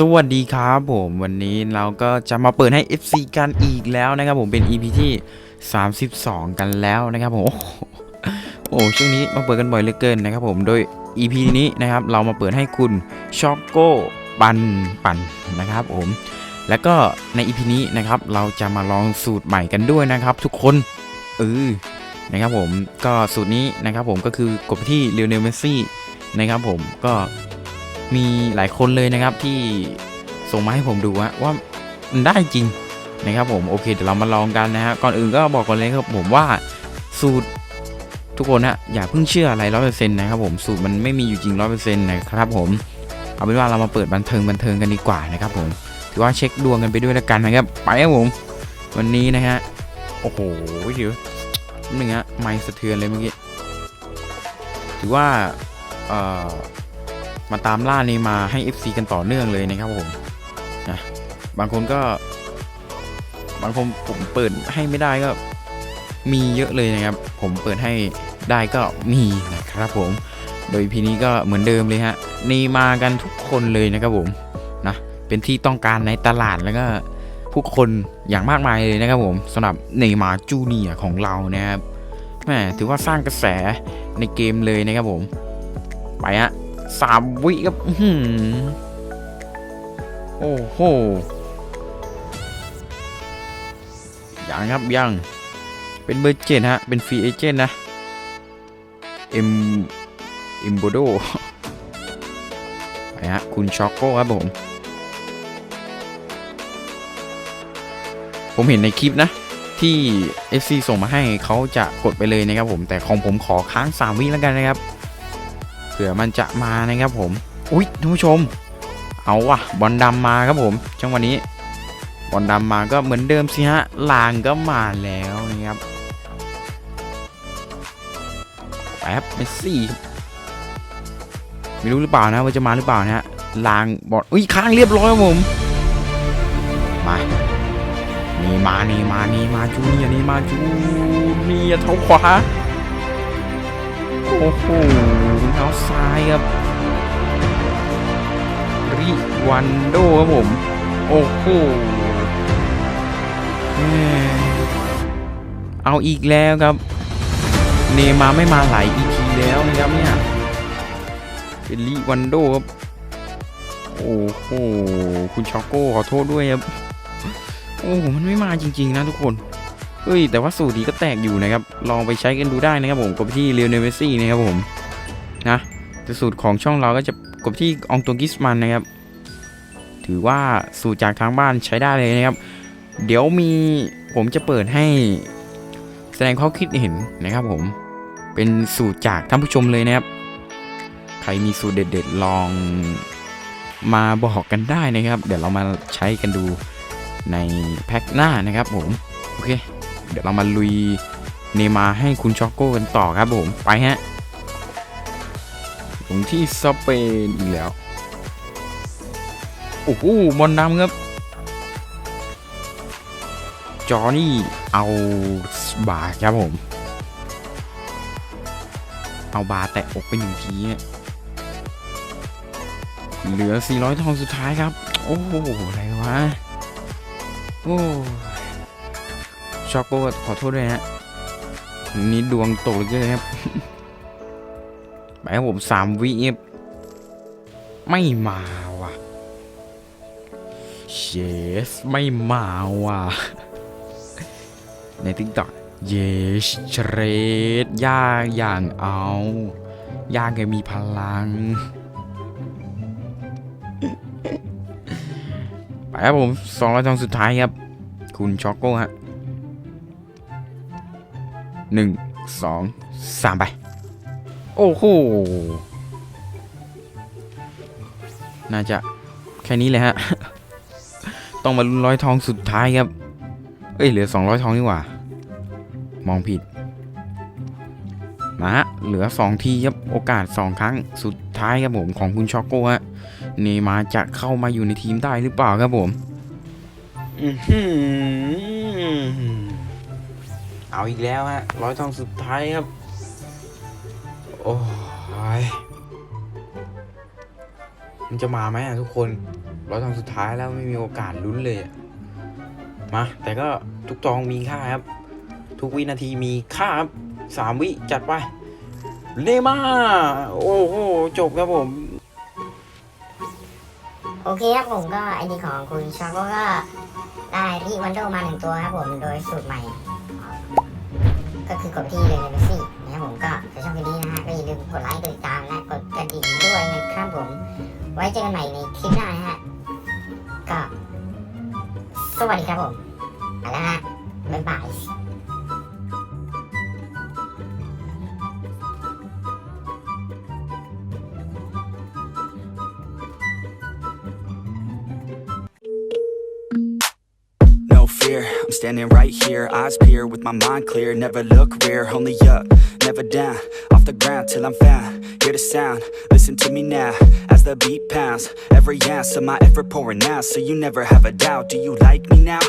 สวัสดีครับผมวันนี้เราก็จะมาเปิดให้ FC กันอีกแล้วนะครับผมเป็น EP ที่ 32 กันแล้วนะครับผม โอ้โหช่วงนี้มาเปิดกันบ่อยเหลือเกินนะครับผมโดย EP นี้นะครับเรามาเปิดให้คุณช็อกโก้ปันปันนะครับผมแล้วก็ใน EP นี้นะครับเราจะมาลองสูตรใหม่กันด้วยนะครับ ทุกคนเออนะครับผมก็สูตรนี้นะครับผมก็คือกดไปที่เรียวเนลเมซี่นะครับผมก็ มีหลายคนเลยนะครับที่ส่งมาให้ผมดูว่ามันได้จริงนะครับผมโอเคเดี๋ยวเรามาลองกันนะฮะก่อนอื่นก็บอกก่อนเลยครับผมว่าสูตรทุกคนนะอย่าเพิ่งเชื่ออะไรร้อยเปอร์เซ็นต์นะครับผมสูตรมันไม่มีอยู่จริงร้อยเปอร์เซ็นต์นะครับผมเอาเป็นว่าเรามาเปิดบันเทิงบันเทิงกันดีกว่านะครับผมถือว่าเช็คดวงกันไปด้วยแล้วกันนะครับไปครับผมวันนี้นะฮะโอ้โหเดี๋ยวนึงฮะไม่สะเทือนเลยเมื่อกี้ถือว่าเอ่อ มาตามล่าเนมาให้ FC กันต่อเนื่องเลยนะครับผมนะบางคนก็ บางคนผมเปิดให้ไม่ได้ก็มีเยอะเลยนะครับ ผมเปิดให้ได้ก็มีนะครับผม โดยพีนี้ก็เหมือนเดิมเลยฮะเนมากันทุกคนเลยนะครับผมนะเป็นที่ต้องการในตลาดแล้วก็ผู้คนอย่างมากมายเลยนะครับผมสำหรับเนมาจูเนียของเรานะครับแหมถือว่าสร้างกระแสในเกมเลยนะครับผม ไปฮะ สามวิครับอืโอ้โห ยังครับยัง เป็นเบอร์เจ็ดฮะ เป็นฟรีเอเจนนะ เอ็ม เอ็มโบโด ไปฮะ คุณช็อกโก้ครับผม ผมเห็นในคลิปนะ ที่ FC ส่งมาให้เขาจะกดไปเลยนะครับผม แต่ของผมขอค้าง 3 วิแล้วกันนะครับ ผื่อมันจะมานะครับผม อุ้ยท่านผู้ชม เอาว่ะบอลดำมาครับผมจังหวะนี้ บอลดำมาก็เหมือนเดิมสิฮะลางก็มาแล้วนะครับแป๊บเมสซี่ไม่รู้หรือเปล่านะว่าจะมาหรือเปล่านะฮะลางบอลอุ้ยค้างเรียบร้อยครับผมมานี่มานี่มานี่มาจูเนียนี่มาจูเนียเท้าขวาโอ้โหาซ้ายครับริวันโดครับผม โอ้โหแม่เอาอีกแล้วครับ เนมาไม่มาหลาย EP แล้วนะครับเนี่ยเป็นลิวันโดครับ โอ้โห คุณช็อกโก้ขอโทษด้วยครับ โอ้โห มันไม่มาจริง ๆ นะทุกคนเฮ้ยแต่ว่าสูตรนี้ก็แตกอยู่นะครับ ลองไปใช้กันดูได้นะครับผมกดไปที่เรียวเนเวซี่นะครับผม นะแต่สูตรของช่องเราก็จะกดที่องตัวกิสมันนะครับ ถือว่าสูตรจากทางบ้านใช้ได้เลยนะครับ เดี๋ยวมีผมจะเปิดให้แสดงความคิดเห็นนะครับผมเป็นสูตรจากท่านผู้ชมเลยนะครับ ใครมีสูตรเด็ด ๆ ลองมาบอกกันได้นะครับ เดี๋ยวเรามาใช้กันดูในแพ็คหน้านะครับผม โอเค เดี๋ยวเรามาลุยเนมาให้คุณช็อกโก้กันต่อครับผม ไปฮะ ลงที่สเปนอีกแล้ว โอ้โหบอลนำครับ จอนี่เอาบาครับผม เอาบาแตะอกไปหนึ่งทีเนี่ยเหลือ 400 ทองสุดท้ายครับ โอ้โห อะไรวะ โอ้ช็อกโกขอโทษด้วยฮะ นี้ดวงตกเลยครับ ไปครับผมสามวิไม่มาว่ะเชสไม่มาว่ะ ในทิกตอกเยสเทรดยากอย่างเอายากแกมีพลัง ไปครับผมสองร้อยทองสุดท้ายครับ คุณช็อกโก้ฮะหนึ่งสองสามไป โอ้โห น่าจะแค่นี้เลยฮะ ต้องมาลุ้นร้อยทองสุดท้ายครับ เอ้ยเหลือ 200 ทองนี่หว่า มองผิด มาฮะ เหลือ 2 ทีครับ โอกาส 2 ครั้งสุดท้ายครับผมของคุณช็อกโก้ฮะ เนย์มาจะเข้ามาอยู่ในทีมได้หรือเปล่าครับผมอือหือเอาอีกแล้วฮะร้อยทองสุดท้ายครับ โอ้ยมันจะมาไหมอะทุกคนร้อยทองสุดท้ายแล้วไม่มีโอกาสลุ้นเลยอะมาแต่ก็ทุกตองมีค่าครับ ทุกวินาทีมีค่าครับสามวิจัดไปเนย์มาโอ้โหจบครับผม โอเคครับผมก็ไอดีของคุณชาโกก็ได้รีวันโดมาหนึ่งตัวครับผมโดยสูตรใหม่ ก็คือกดที่เลยในเมสซี่ นะครับผมก็ถ้าชอบคลิปนี้นะฮะก็อย่าลืมกดไลค์กดติดตามและกดกระดิ่งด้วยนะครับผม ไว้เจอกันใหม่ในคลิปหน้านะฮะก็สวัสดีครับผมไปแล้วนะบ๊ายบาย standing right here, eyes peer with my mind clear. Never look rear, only up, never down. Off the ground till I'm found. Hear the sound, listen to me now. As the beat pounds, every ounce of my effort pouring out. So you never have a doubt. Do you like me now?